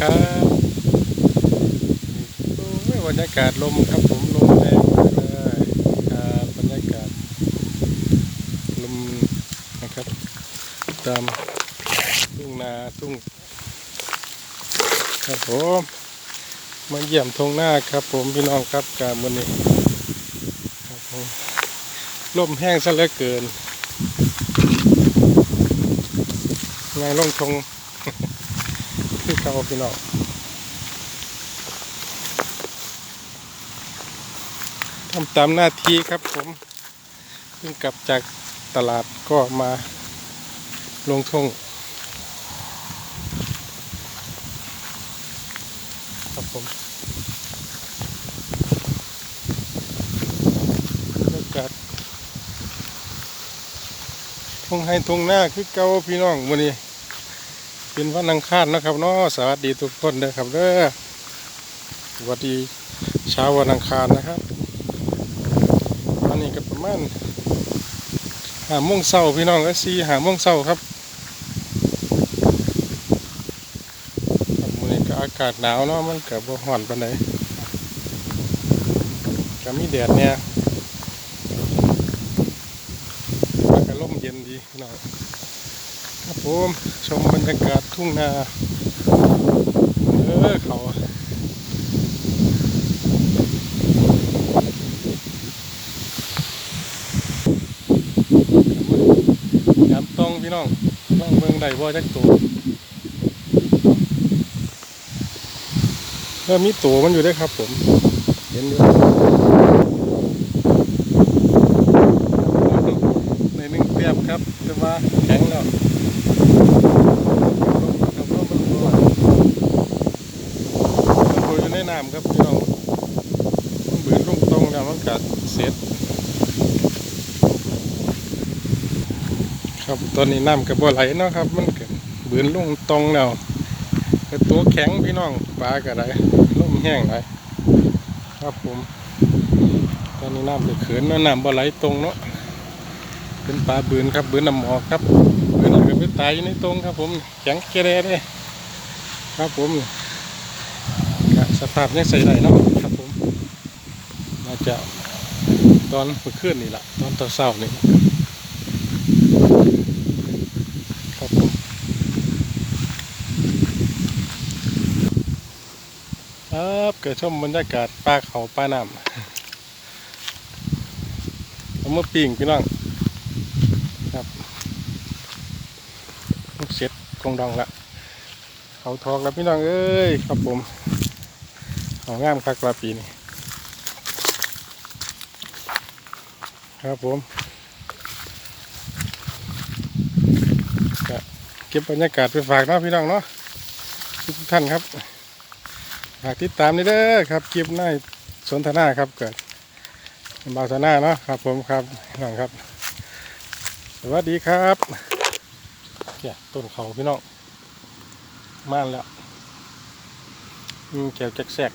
ครับโอ้ยบรรยากาศลมครับผมลมแรงมากเลยครับบรรยากาศลมนะครับ ตามทุ่งนาทุ่งครับผมมาเยี่ยมทงหน้าครับ ผมพี่น้องครับการวันนี้ครับผมลมแห้งซะเหลือเกินไงลงทง คือเก่าพี่น้องทำตามหน้าที่ครับผมเพิ่งกลับจากตลาดก็มาลงทงครับผมบรรยากาศทงให้ทงหน้าคือเก่าพี่น้องวันนี้ เป็นวันอังคารนะครับเนาะสวัสดีทุกคนเด้อครับเด้อสวัสดีเช้าวันอังคารนะครับวันนี้ก็ประมาณหาโมงเช้าพี่น้องก็สี่หาโมงเช้าครับครับวันนี้ก็อากาศหนาวเนาะมันกับบ่ฮ้อนปานใดก็มีแดดเนี่ยแล้วก็ลมเย็นดีพี่น้อง ผมชมบรรยากาศทุ่งนาเออเขายามตรงพี่น้องน้องเมืองใดบ่จักตัวเออมีตัวมันอยู่ด้วยครับผม เห็นอยู่ในหนึ่งเตี ยบครับจะมาแข็งแล้วครับผมมันบ่มันบ่อยู่ในน้ำครับพี่น้องมันบืนลงตรงแล้วมันกัดเสร็จครับตอนนี้น้ำกับบ่ไหลเนาะครับ มันก็บืนลงตรงแล้วตัวแข็งพี่น้องปลาก็ได้ลมแห้งไหลครับผมตอนนี้น้ำจะเขินน้ำบ่ไหลตรงเนาะ เป็นปลาบืนครับบืนน้ำหมอกครับเพื่อนก็ไปตายอยู่ในตรงครับ ผมแข็งแกร่เลยครับผมสภาพยังใส่ได้เนาะครับผมน่าจะตอนเมื่อคืนนี่แหละตอนตอนเช้านี่ครับผมครับเกิดชมบรรยากาศป่าเขาป่าน้ำเอามาปิ่งพี่น้อง ลูกเสร็จกงดองละเขาทองแล้วพี่น้องเอ้ยครับผมเขางามคักกว่าปีนี้ครับผมเก็บบรรยากาศไปฝากเนาะพี่น้องเนาะทุกท่านครับฝากติดตามนี่เด้อครับคลิปในายสนทนาครับเกิดบาสนาเนาะครับผมครับน้องครับ สวัสดีครับเนี่ยต้นเขาพี่น้องม่านแล้วอืมแก้วแจกแสก